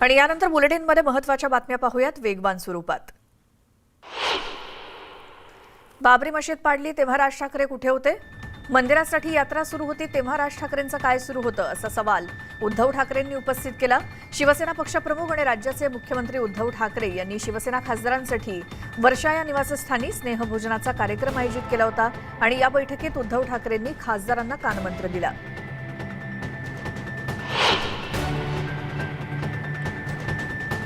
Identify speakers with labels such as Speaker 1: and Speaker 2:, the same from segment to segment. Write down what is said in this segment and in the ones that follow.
Speaker 1: आणि यानंतर बुलेटिनमध्ये महत्त्वाच्या बातम्या पाहूयात वेगवान स्वरूपात. बाबरी मशीद पाडली तेव्हा राज ठाकरे कुठे होते? मंदिरासाठी यात्रा सुरू होती तेव्हा राज ठाकरेंचं काय सुरू होतं असा सवाल उद्धव ठाकरेंनी उपस्थित केला. शिवसेना पक्षप्रमुख आणि राज्याचे मुख्यमंत्री उद्धव ठाकरे यांनी शिवसेना खासदारांसाठी वर्षा या निवासस्थानी स्नेहभोजनाचा कार्यक्रम आयोजित केला होता आणि या बैठकीत उद्धव ठाकरेंनी खासदारांना कानमंत्र दिला.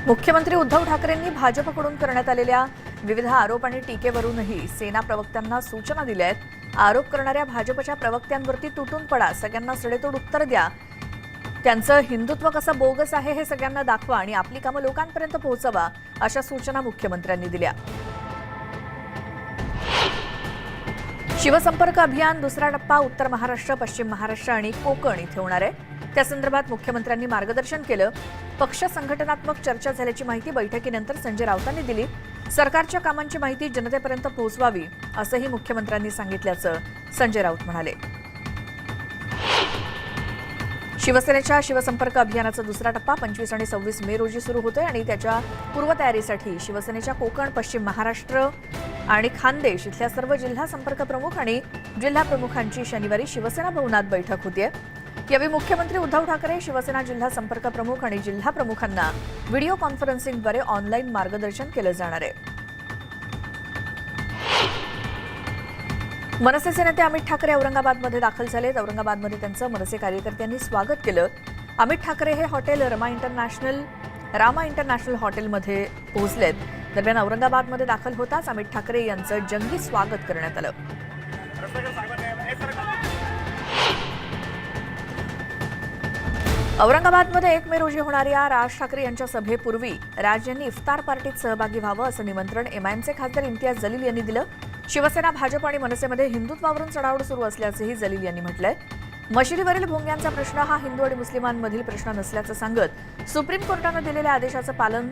Speaker 1: मुख्यमंत्री उद्धव ठाकरेंनी भाजपकडून करण्यात आलेल्या विविध आरोप आणि टीकेवरूनही सेना प्रवक्त्यांना सूचना दिल्या आहेत. आरोप करणाऱ्या भाजपच्या प्रवक्त्यांवरती तुटून पडा. सगळ्यांना सडेतोड उत्तर द्या. त्यांचं हिंदुत्व कसं बोगस आहे हे सगळ्यांना दाखवा आणि आपली कामं लोकांपर्यंत पोहोचवा अशा सूचना मुख्यमंत्र्यांनी दिल्या. शिवसंपर्क अभियान दुसरा टप्पा उत्तर महाराष्ट्र पश्चिम महाराष्ट्र आणि कोकण इथे होणार आहे. त्यासंदर्भात मुख्यमंत्र्यांनी मार्गदर्शन केलं. पक्ष संघटनात्मक चर्चा झाल्याची माहिती बैठकीनंतर संजय राऊतांनी दिली. सरकारच्या कामांची माहिती जनतेपर्यंत पोहोचवावी असंही मुख्यमंत्र्यांनी सांगितल्याचं संजय राऊत म्हणाले. शिवसेनेच्या शिवसंपर्क अभियानाचा दुसरा टप्पा पंचवीस आणि सव्वीस मे रोजी सुरू होतोय आणि त्याच्या पूर्वतयारीसाठी शिवसेनेच्या कोकण पश्चिम महाराष्ट्र आणि खानदेश इथल्या सर्व जिल्हा संपर्क प्रमुख आणि जिल्हा प्रमुखांची शनिवारी शिवसेना भवनात बैठक होतीये. यावेळी मुख्यमंत्री उद्धव ठाकरे शिवसेना जिल्हा संपर्क प्रमुख आणि जिल्हा प्रमुखांना व्हिडिओ कॉन्फरन्सिंगद्वारे ऑनलाईन मार्गदर्शन केलं जाणार आहे. मनसेचे नेते अमित ठाकरे औरंगाबादमध्ये दाखल झालेत. औरंगाबादमध्ये त्यांचं मनसे कार्यकर्त्यांनी स्वागत केलं. अमित ठाकरे हे hotel Rama international Rama international हॉटेलमध्ये पोहोचलेत. दरम्यान औरंगाबादमध्ये दाखल होताच अमित ठाकरे यांचं जंगी स्वागत करण्यात आलं. औरंगाबादमध्ये एक मे रोजी होणाऱ्या राज ठाकरे यांच्या सभेपूर्वी राज यांनी इफ्तार पार्टीत सहभागी व्हावं असं निमंत्रण एमआयएमचे खासदार इम्तियाज जलील यांनी दिलं. शिवसेना भाजप आणि मनसेमध्ये हिंदुत्वावरून चढावड सुरू असल्याचंही जलील यांनी म्हटलंय. मशिदीवरील भोंग्यांचा प्रश्न हा हिंदू आणि मुस्लिमांमधील प्रश्न नसल्याचं सांगत सुप्रीम कोर्टानं दिलेल्या आदेशाचं पालन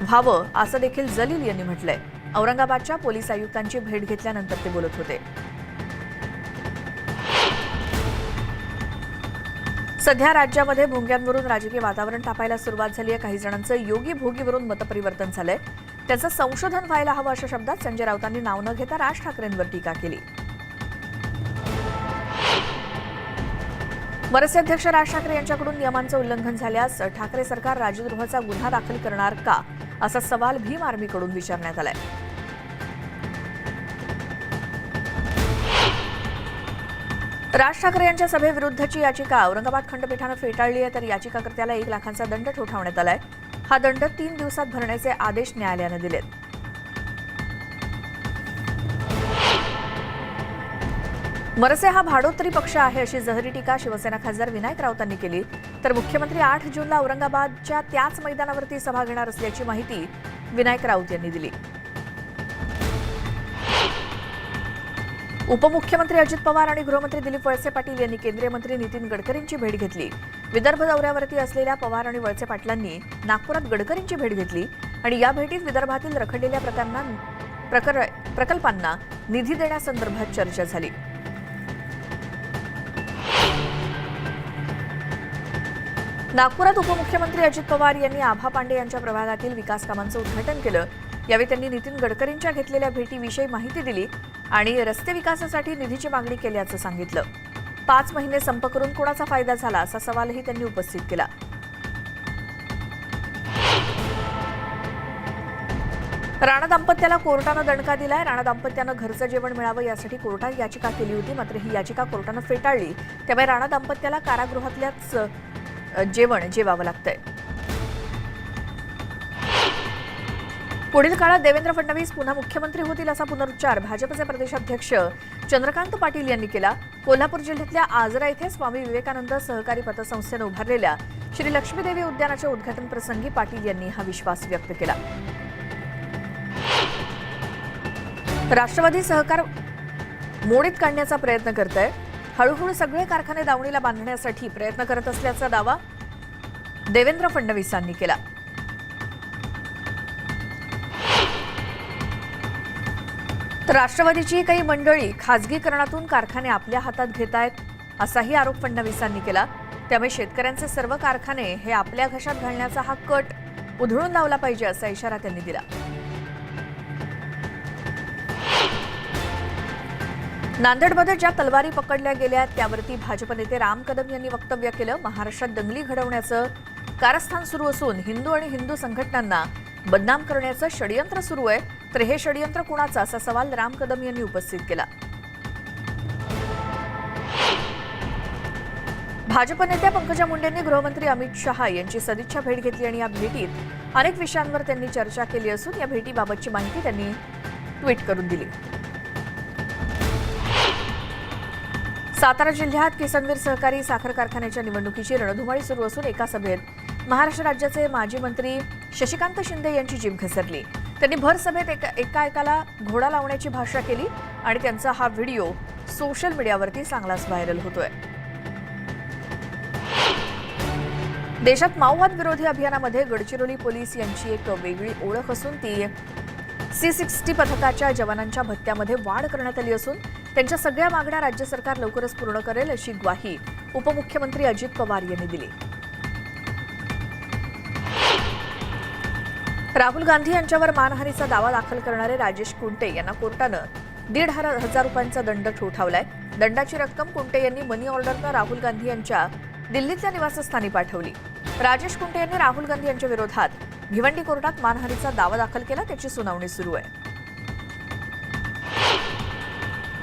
Speaker 1: व्हावं असं देखील जलील यांनी म्हटलंय. औरंगाबादच्या पोलीस आयुक्तांची भेट घेतल्यानंतर ते बोलत होते. सध्या राज्यामध्ये भोंग्यांवरून राजकीय वातावरण तापायला सुरुवात झाली आहे. काही जणांचं योगी भोगीवरून मतपरिवर्तन झालंय. त्याचं संशोधन व्हायला हवं अशा शब्दात संजय राऊतांनी नाव न घेता राज ठाकरेंवर टीका केली. मनसे अध्यक्ष राज ठाकरे यांच्याकडून नियमांचं उल्लंघन झाल्यास ठाकरे सरकार राजद्रोहाचा गुन्हा दाखल करणार का? असा सवाल भीम आर्मीकडून विचारण्यात आलाय. राज ठाकरे यांच्या सभेविरुद्धची याचिका औरंगाबाद खंडपीठानं फेटाळली आहे तर याचिकाकर्त्याला एक लाखांचा दंड ठोठावण्यात आलाय. हा दंड तीन दिवसात भरण्याचे आदेश न्यायालयानं दिलेत. मनसे हा भाडोत्री पक्ष आहे अशी जहरी टीका शिवसेना खासदार विनायक राऊतांनी केली. तर मुख्यमंत्री आठ जूनला औरंगाबादच्या त्याच मैदानावरती सभा घेणार असल्याची माहिती विनायक राऊत यांनी दिली. उपमुख्यमंत्री अजित पवार आणि गृहमंत्री दिलीप वळसे पाटील यांनी केंद्रीय मंत्री नितीन गडकरींची भेट घेतली. विदर्भ दौऱ्यावरती असलेल्या पवार आणि वळसे पाटलांनी नागपुरात गडकरींची भेट घेतली आणि या भेटीत विदर्भातील रखडलेल्या प्रकल्पांना निधी देण्यासंदर्भात चर्चा झाली. नागपुरात उपमुख्यमंत्री अजित पवार यांनी आभा पांडे यांच्या प्रभागातील विकास कामांचं उद्घाटन केलं. यावेळी त्यांनी नितीन गडकरींच्या घेतलेल्या भेटीविषयी माहिती दिली. आणि रस्ते विकासासाठी निधीची मागणी केल्याचं सांगितलं. पाच महिने संप करून कोणाचा फायदा झाला असा सवालही त्यांनी उपस्थित केला. राणा दाम्पत्याला कोर्टानं दणका दिलाय. राणा दाम्पत्यानं घरचं जेवण मिळावं यासाठी कोर्टात याचिका केली होती मात्र ही याचिका कोर्टानं फेटाळली. त्यामुळे राणा दाम्पत्याला कारागृहातल्याच जेवण जेवावं लागतंय. पुढील काळात देवेंद्र फडणवीस पुन्हा मुख्यमंत्री होतील असा पुनरुच्चार भाजपचे प्रदेशाध्यक्ष चंद्रकांत पाटील यांनी केला. कोल्हापूर जिल्ह्यातल्या आजरा इथे स्वामी विवेकानंद सहकारी पतसंस्थेनं उभारलेल्या श्री लक्ष्मीदेवी उद्यानाच्या उद्घाटन प्रसंगी पाटील यांनी हा विश्वास व्यक्त केला. राष्ट्रवादी सहकार मोडीत काढण्याचा प्रयत्न करत आहे हळूहळू सगळे कारखाने दावणीला बांधण्यासाठी प्रयत्न करत असल्याचा दावा देवेंद्र फडणवीसांनी केला. तर राष्ट्रवादीची काही मंडळी खाजगीकरणातून कारखाने आपल्या हातात घेत आहेत असाही आरोप फडणवीसांनी केला. त्यामुळे शेतकऱ्यांचे सर्व कारखाने हे आपल्या घशात घालण्याचा हा कट उधळून लावला पाहिजे असा इशारा त्यांनी दिला. नांदेडमध्ये ज्या तलवारी पकडल्या गेल्या त्यावरती भाजप नेते राम कदम यांनी वक्तव्य केलं. महाराष्ट्रात दंगली घडवण्याचं कारस्थान सुरू असून हिंदू आणि हिंदू संघटनांना बदनाम करण्याचं षडयंत्र सुरू आहे तर हे षडयंत्र कुणाचं? असा सवाल राम कदम यांनी उपस्थित केला. भाजप नेत्या पंकजा मुंडेंनी गृहमंत्री अमित शहा यांची सदिच्छा भेट घेतली आणि या भेटीत अनेक विषयांवर त्यांनी चर्चा केली असून या भेटीबाबतची माहिती त्यांनी ट्विट करून दिली. सातारा जिल्ह्यात किसनवीर सहकारी साखर कारखान्याच्या निवडणुकीची रणधुमाळी सुरू असून एका सभेत महाराष्ट्र राज्याचे माजी मंत्री शशिकांत शिंदे यांची जिम घसरली. त्यांनी भर सभेत एका एका एकाला घोडा लावण्याची भाषा केली आणि त्यांचा हा व्हिडिओ सोशल मीडियावरती चांगलाच व्हायरल होतोय. देशात माओवाद विरोधी अभियानामध्ये गडचिरोली पोलीस यांची एक वेगळी ओळख असून ती सी सिक्स्टी पथकाच्या जवानांच्या भत्त्यामध्ये वाढ करण्यात आली असून त्यांच्या सगळ्या मागण्या राज्य सरकार लवकरच पूर्ण करेल अशी ग्वाही उपमुख्यमंत्री अजित पवार यांनी दिली. राहुल गांधी यांच्यावर मानहानीचा दावा दाखल करणारे राजेश कुंटे यांना कोर्टानं दीड हजार रुपयांचा दंड ठोठावलाय. दंडाची रक्कम कुंटे यांनी मनी ऑर्डरनं राहुल गांधी यांच्या दिल्लीतल्या निवासस्थानी पाठवली. राजेश कुंटे यांनी राहुल गांधी यांच्या विरोधात भिवंडी कोर्टात मानहानीचा दावा दाखल केला त्याची सुनावणी सुरू आहे.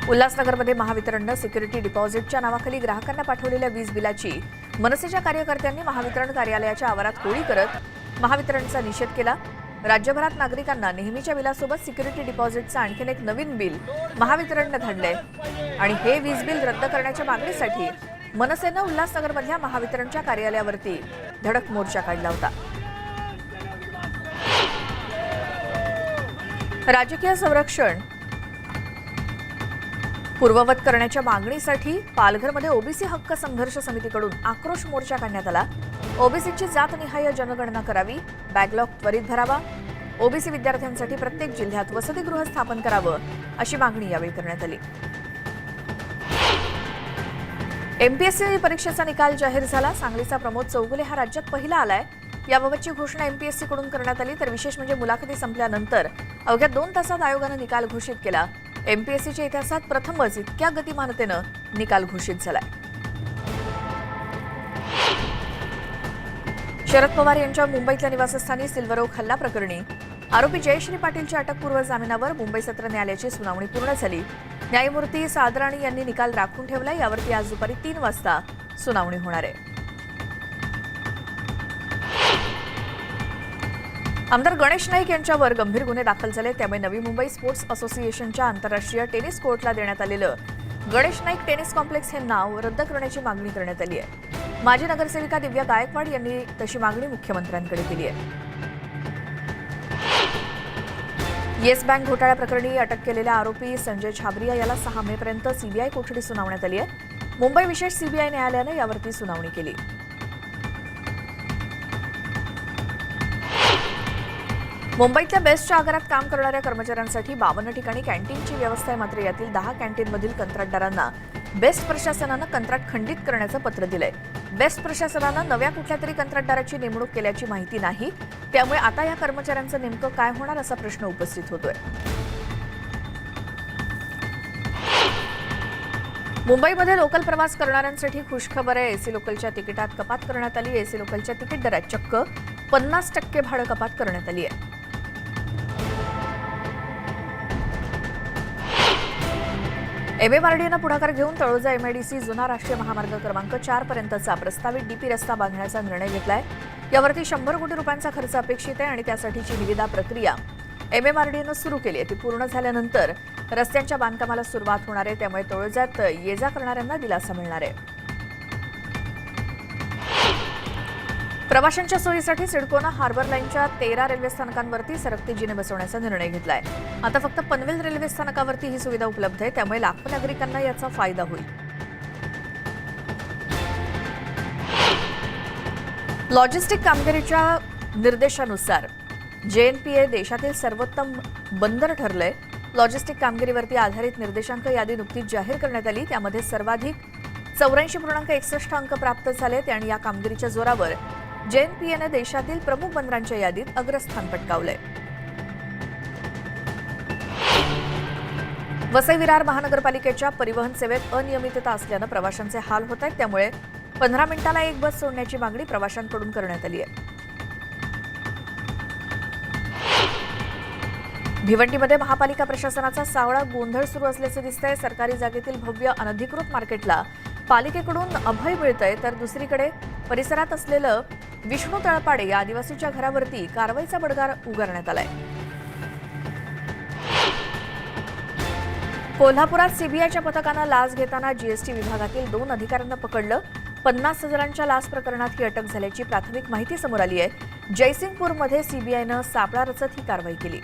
Speaker 1: उल्हासनगरमध्ये महावितरणनं सिक्युरिटी डिपॉझिटच्या नावाखाली ग्राहकांना पाठवलेल्या वीज बिलाची मनसेच्या कार्यकर्त्यांनी महावितरण कार्यालयाच्या आवारात होळी करत महावितरणचा निषेध केला. राज्यभरात नागरिकांना नेहमीच्या बिलासोबत सिक्युरिटी डिपॉझिटचं आणखीन एक नवीन बिल महावितरणनं धाडलंय. आणि हे वीज बिल रद्द करण्याच्या मागणीसाठी मनसेनं उल्हासनगरमधल्या महावितरणच्या कार्यालयावरती धडक मोर्चा काढला होता. राजकीय संरक्षण पूर्ववत करण्याच्या मागणीसाठी पालघरमध्ये ओबीसी हक्क संघर्ष समितीकडून आक्रोश मोर्चा काढण्यात आला. ओबीसीची जातनिहाय जनगणना करावी बॅकलॉग त्वरित भरावा ओबीसी विद्यार्थ्यांसाठी प्रत्येक जिल्ह्यात वसतिगृह स्थापन करावं अशी मागणी यावेळी करण्यात आली. एमपीएससी परीक्षेचा निकाल जाहीर झाला. सांगलीचा प्रमोद चौगुले हा राज्यात पहिला आलाय. याबाबतची घोषणा एमपीएससी कडून करण्यात आली. तर विशेष म्हणजे मुलाखती संपल्यानंतर अवघ्या दोन तासात आयोगानं निकाल घोषित केला. एमपीएससीच्या इतिहासात प्रथमच इतक्या गतिमानतेनं निकाल घोषित झालाय. शरद पवार यांच्या मुंबईतल्या निवासस्थानी सिल्वर ओक हल्ला प्रकरणी आरोपी जयश्री पाटीलच्या अटकपूर्व जामिनावर मुंबई सत्र न्यायालयाची सुनावणी पूर्ण झाली. न्यायमूर्ती सादराणी यांनी निकाल राखून ठेवला यावरती आज दुपारी तीन वाजता सुनावणी होणार आहे. आमदार गणेश नाईक यांच्यावर गंभीर गुन्हे दाखल झाले त्यामुळे नवी मुंबई स्पोर्ट्स असोसिएशनच्या आंतरराष्ट्रीय टेनिस कोर्टला देण्यात आलेलं गणेश नाईक टेनिस कॉम्प्लेक्स हे नाव रद्द करण्याची मागणी करण्यात आली आहे. माजी नगरसेविका दिव्या गायकवाड यांनी तशी मागणी मुख्यमंत्र्यांकडे केली आहे. येस बँक घोटाळ्याप्रकरणी अटक केलेल्या आरोपी संजय छाबरिया याला सहा मे पर्यंत सीबीआय कोठडी सुनावण्यात आली आहे. मुंबई विशेष सीबीआय न्यायालयानं यावरती सुनावणी केली. मुंबईतल्या बेस्टच्या आगारात काम करणाऱ्या कर्मचाऱ्यांसाठी बावन्न ठिकाणी कॅन्टीनची व्यवस्था आहे मात्र यातील दहा कॅन्टीनमधील कंत्राटदारांना बेस्ट प्रशासनानं कंत्राट खंडित करण्याचं पत्र दिलंय. बेस्ट प्रशासनानं नव्या कुठल्या तरी कंत्राटदाराची नेमणूक केल्याची माहिती नाही. त्यामुळे आता या कर्मचाऱ्यांचं नेमकं काय होणार असा प्रश्न उपस्थित होतोय. मुंबईमध्ये लोकल प्रवास करणाऱ्यांसाठी खुशखबर. आहे एसी लोकलच्या तिकिटात कपात करण्यात आली. एसी लोकलच्या तिकीट दरात चक्क. पन्नास टक्के भाडं कपात करण्यात आली आहे. एमएमआरडीएनं पुढाकार घेऊन तळोजा एमआयडीसी जुना राष्ट्रीय महामार्ग क्रमांक चार पर्यंतचा प्रस्तावित डीपी रस्ता बांधण्याचा निर्णय घेतलाय. यावरती शंभर कोटी रुपयांचा खर्च अपेक्षित आहे आणि त्यासाठीची निविदा प्रक्रिया एमएमआरडीएनं सुरू केली आहे. ती पूर्ण झाल्यानंतर रस्त्यांच्या बांधकामाला सुरुवात होणार आहे. त्यामुळे तळोजात ये जा करणाऱ्यांना दिलासा मिळणार आहे. प्रवाशांच्या सोयीसाठी सिडकोनं हार्बर लाईनच्या तेरा रेल्वे स्थानकांवरती सरकती जिने बसवण्याचा निर्णय घेतलाय. आता फक्त पनवेल रेल्वे स्थानकावरती ही सुविधा उपलब्ध आहे त्यामुळे लाखो नागरिकांना याचा फायदा होईल. लॉजिस्टिक कामगिरीच्या निर्देशानुसार जेएनपीए देशातील सर्वोत्तम बंदर ठरलंय. लॉजिस्टिक कामगिरीवरती आधारित निर्देशांक यादी नुकतीच जाहीर करण्यात आली. त्यामध्ये सर्वाधिक चौऱ्याऐंशी पूर्णांक एकसष्ट अंक प्राप्त झालेत आणि या कामगिरीच्या जोरावर जेएनपीएनं देशातील प्रमुख बंदरांच्या यादीत अग्रस्थान पटकावलंय. वसई विरार महानगरपालिकेच्या परिवहन सेवेत अनियमितता असल्यानं प्रवाशांचे हाल होत आहेत त्यामुळे पंधरा मिनिटाला एक बस सोडण्याची मागणी प्रवाशांकडून करण्यात आली आहे भिवंडीमध्ये महापालिका प्रशासनाचा सावळा गोंधळ सुरू असल्याचं दिसतंय. सरकारी जागेतील भव्य अनधिकृत मार्केटला पालिकेकडून अभय मिळतंय तर दुसरीकडे परिसरात असलेलं विष्णू तळपाडे या आदिवासीच्या घरावरती कारवाईचा बडगार उगारण्यात आलाय. कोल्हापुरात सीबीआयच्या पथकानं लाच घेताना जीएसटी विभागातील दोन अधिकाऱ्यांना पकडलं. पन्नास हजारांच्या लाच प्रकरणात ही अटक झाल्याची प्राथमिक माहिती समोर आली आहे. जयसिंगपूरमध्ये सीबीआयनं सापळा रचत ही कारवाई केली.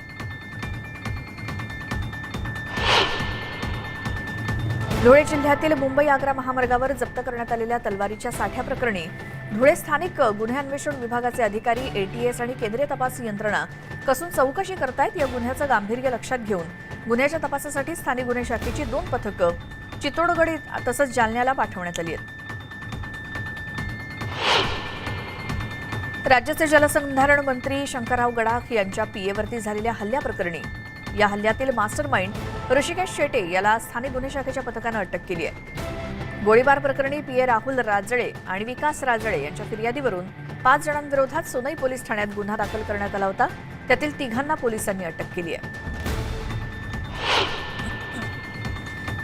Speaker 1: धुळे जिल्ह्यातील मुंबई आग्रा महामार्गावर जप्त करण्यात आलेल्या तलवारीच्या साठ्याप्रकरणी धुळे स्थानिक गुन्हे अन्वेषण विभागाचे अधिकारी एटीएस आणि केंद्रीय तपास यंत्रणा कसून चौकशी करतायत या गुन्ह्याचं गांभीर्य लक्षात घेऊन गुन्ह्याच्या तपासासाठी स्थानिक गुन्हे शाखेची दोन पथकं चित्तोडगड तसंच जालन्याला पाठवण्यात आली आहेत. राज्याचे जलसंधारण मंत्री शंकरराव गडाख यांच्या पीएवरती झालेल्या हल्ल्याप्रकरणी या हल्ल्यातील मास्टर माइंड ऋषिकेश शेटे याला स्थानिक गुन्हे शाखेच्या पथकानं अटक केली आहे. गोळीबार प्रकरणी पीए राहुल राजळे आणि विकास राजळे यांच्या फिर्यादीवरून पाच जणांविरोधात सोनई पोलीस ठाण्यात गुन्हा दाखल करण्यात आला होता. त्यातील तिघांना पोलिसांनी अटक केली आहे.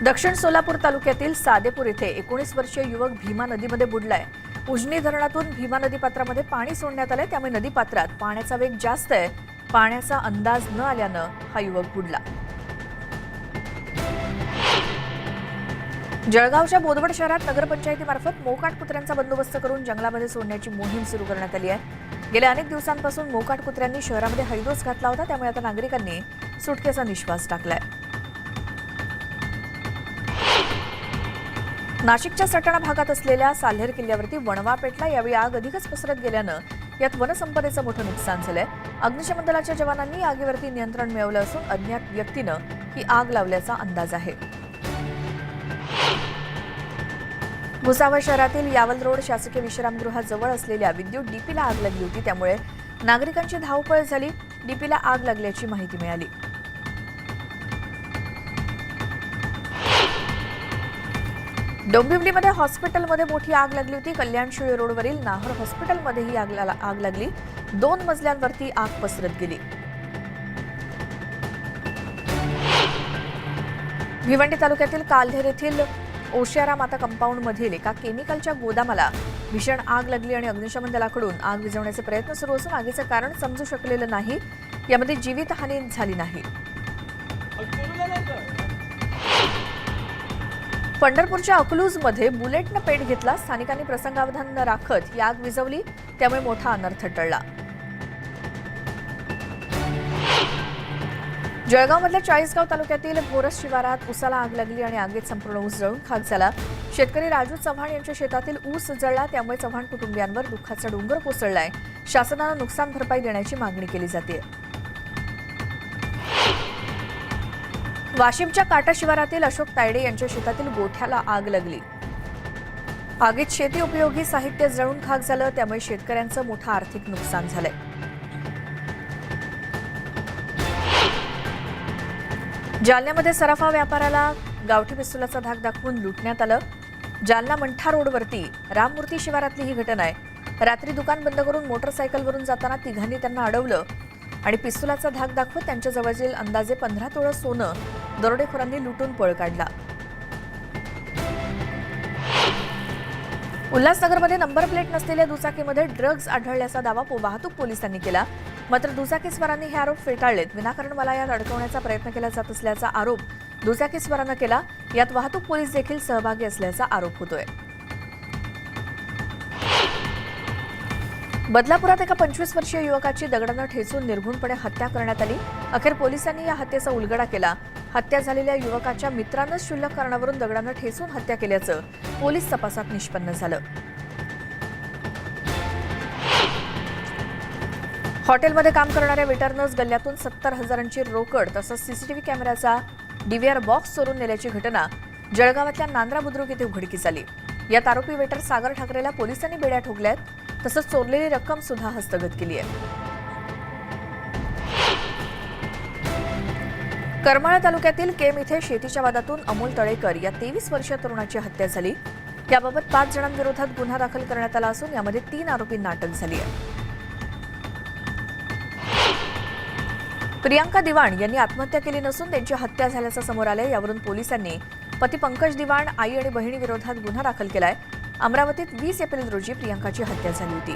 Speaker 1: दक्षिण सोलापूर तालुक्यातील सादेपूर इथे एकोणीस वर्षीय युवक भीमा नदीमध्ये बुडलाय. उजनी धरणातून भीमा नदी पात्रामध्ये पाणी सोडण्यात आलंय. त्यामुळे नदीपात्रात पाण्याचा वेग जास्त आहे. पाण्याचा अंदाज न आल्यानं हा युवक बुडला. जळगावच्या बोदवड शहरात नगरपंचायतीमार्फत मोकाट कुत्र्यांचा बंदोबस्त करून जंगलामध्ये सोडण्याची मोहीम सुरू करण्यात आली आहे. गेल्या अनेक दिवसांपासून मोकाट कुत्र्यांनी शहरामध्ये हैदोस घातला होता त्यामुळे आता नागरिकांनी सुटकेचा निश्वास टाकलाय. नाशिकच्या सटाणा भागात असलेल्या साल्हेर किल्ल्यावरती वणवा पेटला यावेळी आग अधिकच पसरत गेल्यानं यात वनसंपदेचं मोठं नुकसान झालंय. अग्निशमन दलाच्या जवानांनी आगीवरती नियंत्रण मिळवलं असून अज्ञात व्यक्तीनं ही आग लावल्याचा अंदाज आहे. भुसावळ शहरातील यावल रोड शासकीय विश्रामगृहाजवळ असलेल्या विद्युत डीपीला आग लागली होती. त्यामुळे नागरिकांची धावपळ झाली. डीपीला आग लागल्याची माहिती मिळाली. डोंबिवलीमध्ये हॉस्पिटलमध्ये मोठी आग लागली होती. कल्याणशिळी रोडवरील नाहर हॉस्पिटलमध्ये ही आग आग लागली. दोन मजल्यांवरती आग पसरत गेली. भिवंडी तालुक्यातील कालधेर येथील ओशियारा माता कंपाऊंडमधील एका केमिकलच्या गोदामाला भीषण आग लागली आणि अग्निशमन दलाकडून आग विझवण्याचे प्रयत्न सुरू असून आगीचं कारण समजू शकलेलं नाही. यामध्ये जीवितहानी झाली नाही. पंढरपूरच्या अकलूजमध्ये बुलेटनं पेट घेतला स्थानिकांनी प्रसंगावधान न राखत ही आग विझवली त्यामुळे मोठा अनर्थ टळला. जळगावमधल्या चाळीसगाव तालुक्यातील बोरस शिवारात ऊसाला आग लागली आणि आगीत संपूर्ण ऊस जळून खाक झाला. शेतकरी राजू चव्हाण यांच्या शेतातील ऊस जळला त्यामुळे चव्हाण कुटुंबियांवर दुःखाचा डोंगर कोसळलाय. शासनानं नुकसान भरपाई देण्याची मागणी केली जाते वाशिमच्या काटा शिवारातील अशोक तायडे यांच्या शेतातील गोठ्याला आग लागली. आगीत शेती उपयोगी साहित्य जळून खाक झालं त्यामुळे शेतकऱ्यांचं मोठं आर्थिक नुकसान झालंय. जालन्यामध्ये सराफा व्यापाराला गावठी पिस्तुलाचा धाक दाखवून लुटण्यात आलं. जालना मंठा रोडवरती राममूर्ती शिवारातली ही घटना आहे. रात्री दुकान बंद करून मोटरसायकलवरून जाताना तिघांनी त्यांना अडवलं. आणि पिस्तुलाचा धाक दाखवत त्यांच्या जवळील अंदाजे पंधरा तोळं सोनं दरोडेखोरांनी लुटून पळ काढला. उल्हासनगरमध्ये नंबर प्लेट नसलेल्या दुचाकीमध्ये ड्रग्ज आढळल्याचा दावा वाहतूक पोलिसांनी केला. मात्र दुचाकीस्वारांनी हे आरोप फेटाळलेत. विनाकारण मला यात अडकवण्याचा प्रयत्न केला जात असल्याचा आरोप दुचाकीस्वारानं केला. यात वाहतूक पोलीस देखील सहभागी असल्याचा आरोप होतोय. बदलापुरात एका पंचवीस वर्षीय युवकाची दगडानं ठेचून निर्घुणपणे हत्या करण्यात आली. अखेर पोलिसांनी या हत्येचा उलगडा केला. हत्या झालेल्या युवकाच्या मित्रानंच क्षुल्लक कारणावरून दगडानं ठेचून हत्या केल्याचं पोलीस तपासात निष्पन्न झालं. हॉटेलमध्ये काम करणाऱ्या वेटरनंच गल्ल्यातून सत्तर हजारांची रोकड तसंच सीसीटीव्ही कॅमेऱ्याचा डीव्हीआर बॉक्स चोरून नेल्याची घटना जळगावातल्या नांद्रा बुद्रुक येथे उघडकीस आली. यात आरोपी वेटर सागर ठाकरेला पोलिसांनी बेड्या ठोकल्यात. तसंच चोरलेली रक्कम सुद्धा हस्तगत केली आहे. करमाळा तालुक्यातील केम इथे शेतीच्या वादातून अमोल तळेकर या तेवीस वर्षीय तरुणाची हत्या झाली. याबाबत पाच जणांविरोधात गुन्हा दाखल करण्यात आला असून यामध्ये तीन आरोपींना अटक झाली आहे प्रियांका दिवाण यांनी आत्महत्या केली नसून त्यांची हत्या झाल्याचं समोर आलंय. यावरून पोलिसांनी पती पंकज दिवाण आई आणि बहिणीविरोधात गुन्हा दाखल केलाय. अमरावतीत वीस एप्रिल रोजी प्रियांकाची हत्या झाली होती.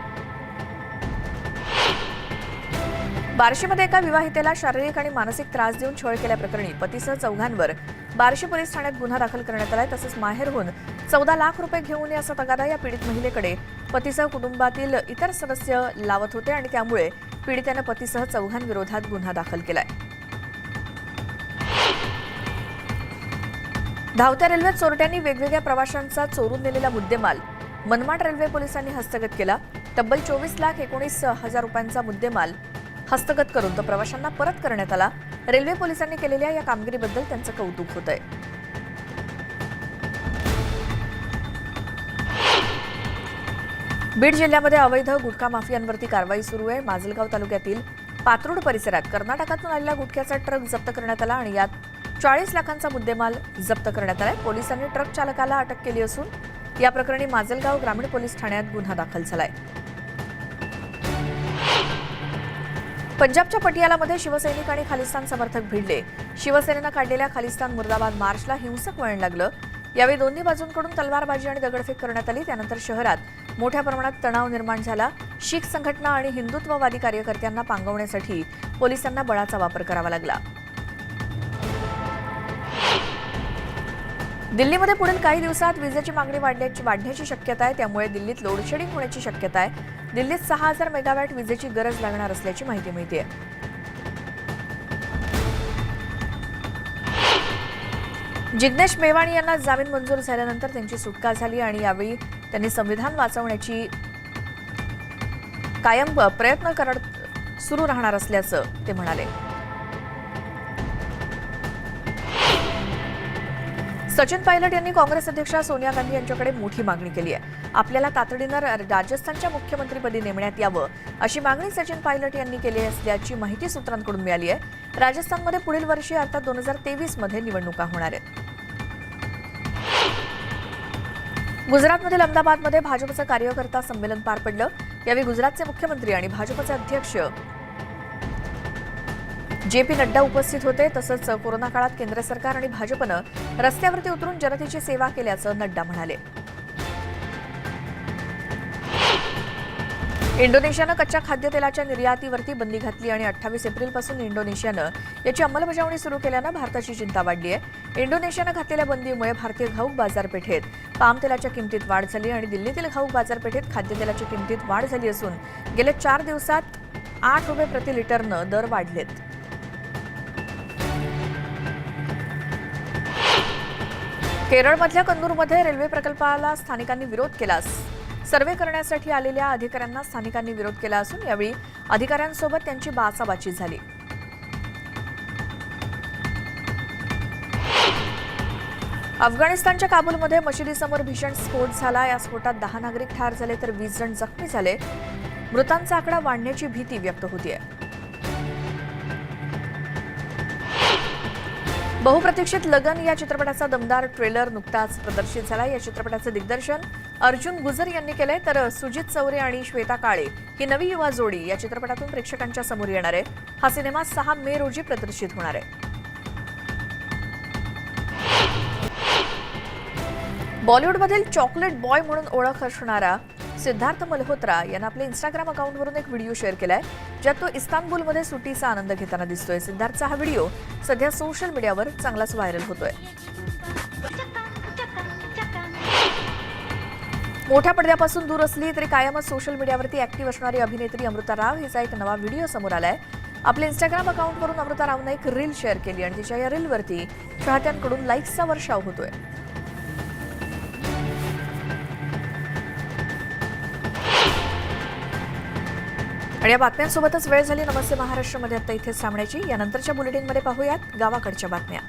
Speaker 1: बार्शीमध्ये एका विवाहितेला शारीरिक आणि मानसिक त्रास देऊन छळ केल्याप्रकरणी पतीसह चौघांवर बार्शी पोलीस ठाण्यात गुन्हा दाखल करण्यात आलाय तसंच माहेरहून चौदा लाख रुपये घेऊन असा तगादा या पीडित महिलेकडे पतीसह कुटुंबातील इतर सदस्य लावत होते आणि त्यामुळे पीडितेनं पतीसह चौघांविरोधात गुन्हा दाखल केलाय. धावत्या रेल्वेत चोरट्यांनी वेगवेगळ्या प्रवाशांचा चोरून नेलेला मुद्देमाल. मनमाड रेल्वे पोलिसांनी हस्तगत केला. तब्बल चोवीस लाख एकोणीस हजार रुपयांचा मुद्देमाल हस्तगत करून तो प्रवाशांना परत करण्यात आला. रेल्वे पोलिसांनी केलेल्या या कामगिरीबद्दल त्यांचं कौतुक होत आहे बीड जिल्ह्यामध्ये अवैध गुटखा माफियांवरती कारवाई सुरू आहे. माजलगाव तालुक्यातील पात्रूड परिसरात कर्नाटकातून आलेला गुटख्याचा ट्रक जप्त करण्यात आला आणि यात चाळीस लाखांचा मुद्देमाल जप्त करण्यात आलाय. पोलिसांनी ट्रक चालकाला अटक केली असून या प्रकरणी माजलगाव ग्रामीण पोलीस ठाण्यात गुन्हा दाखल झालाय. पंजाबच्या पटियालामध्ये शिवसैनिक आणि खालिस्तान समर्थक भिडले. शिवसेनेनं काढलेल्या खालिस्तान मुर्दाबाद मार्चला हिंसक वळण लागलं. यावेळी दोन्ही बाजूंकडून तलवारबाजी आणि दगडफेक करण्यात आली. त्यानंतर शहरात मोठ्या प्रमाणात तणाव निर्माण झाला. शीख संघटना आणि हिंदुत्ववादी कार्यकर्त्यांना पांगवण्यासाठी पोलिसांना बळाचा वापर करावा लागला. दिल्लीमध्ये पुढील काही दिवसात विजेची मागणी वाढण्याची वाढण्याची शक्यता आहे. त्यामुळे दिल्लीत लोडशेडिंग होण्याची शक्यता आहे. दिल्लीत सहा हजार मेगावॅट विजेची गरज लागणार असल्याची माहिती मिळते जिग्नेश मेवाणी यांना जामीन मंजूर झाल्यानंतर त्यांची सुटका झाली आणि यावेळी त्यांनी संविधान वाचवण्याची कायम प्रयत्न करत सुरू राहणार असल्याचं ते म्हणाले. सचिन पायलट यांनी काँग्रेस अध्यक्षा सोनिया गांधी यांच्याकडे मोठी मागणी केली आहे. आपल्याला तातडीनं राजस्थानच्या मुख्यमंत्रीपदी नेमण्यात यावं अशी मागणी सचिन पायलट यांनी केली असल्याची माहिती सूत्रांकडून मिळाली आहे. राजस्थानमध्ये पुढील वर्षी अर्थात दोन हजार तेवीसमध्ये निवडणुका होणार आहेत. गुजरातमधील अहमदाबादमध्ये भाजपचं कार्यकर्ता संमेलन पार पडलं. यावेळी गुजरातचे मुख्यमंत्री आणि भाजपचे अध्यक्ष जे पी नड्डा उपस्थित होते तसंच कोरोना काळात केंद्र सरकार आणि भाजपनं रस्त्यावरती उतरून जनतेची सेवा केल्याचं नड्डा म्हणाले. इंडोनेशियानं कच्च्या खाद्यतेलाच्या निर्यातीवरती बंदी घातली आणि अठ्ठावीस एप्रिलपासून इंडोनेशियानं याची अंमलबजावणी सुरू केल्यानं भारताची चिंता वाढली आहे. इंडोनेशियानं घातलेल्या बंदीमुळे भारतीय घाऊक बाजारपेठेत पामतेलाच्या किमतीत वाढ झाली आणि दिल्लीतील घाऊक बाजारपेठेत खाद्यतेलाच्या किमतीत वाढ झाली असून गेल्या चार दिवसात आठ रुपये प्रति लिटरनं दर वाढलेत. केरळमधल्या कन्नूरमध्ये रेल्वे प्रकल्पाला स्थानिकांनी विरोध केला सर्वे करण्यासाठी आलेल्या अधिकाऱ्यांना स्थानिकांनी विरोध केला असून यावेळी अधिकाऱ्यांसोबत त्यांची बाचाबाची झाली. अफगाणिस्तानच्या काबूलमध्ये मशिदीसमोर भीषण स्फोट झाला. या स्फोटात दहा नागरिक ठार झाले तर वीस जण जखमी झाले. मृतांचा आकडा वाढण्याची भीती व्यक्त होतीये. बहुप्रतीक्षित लगन या चित्रपटाचा दमदार ट्रेलर नुकताच प्रदर्शित झाला. या चित्रपटाचं दिग्दर्शन अर्जुन गुजर यांनी केलंय. तर सुजित चौरे आणि श्वेता काळे ही नवी युवा जोडी या चित्रपटातून प्रेक्षकांच्या समोर येणार आहे. हा सिनेमा सहा मे रोजी प्रदर्शित होणार आहे. बॉलिवूडमधील चॉकलेट बॉय म्हणून ओळख असणारा सिद्धार्थ मल्होत्रा यानं आपल्या इंस्टाग्राम अकाउंटवरून एक व्हिडिओ शेअर केलाय ज्यात तो इस्तानबुलमध्ये सुट्टीचा आनंद घेताना दिसतोय. सिद्धार्थचा हा व्हिडिओ सध्या सोशल मीडियावर चांगलाच व्हायरल होतोय. मोठ्या पडद्यापासून दूर असली तरी कायमच सोशल मीडियावरती ऍक्टिव्ह असणारी अभिनेत्री अमृता राव हिचा एक नवा व्हिडिओ समोर आलाय. आपल्या इंस्टाग्राम अकाउंटवरून अमृता रावनं एक रील शेअर केली आणि तिच्या या रीलवरती चाहत्यांकडून लाईक्सचा वर्षाव होतोय. आणि या बातम्यांसोबतच वेळ झाली नमस्ते महाराष्ट्रामध्ये. आता इथेच थांबण्याची. यानंतरच्या बुलेटिनमध्ये पाहूयात गावाकडच्या बातम्या.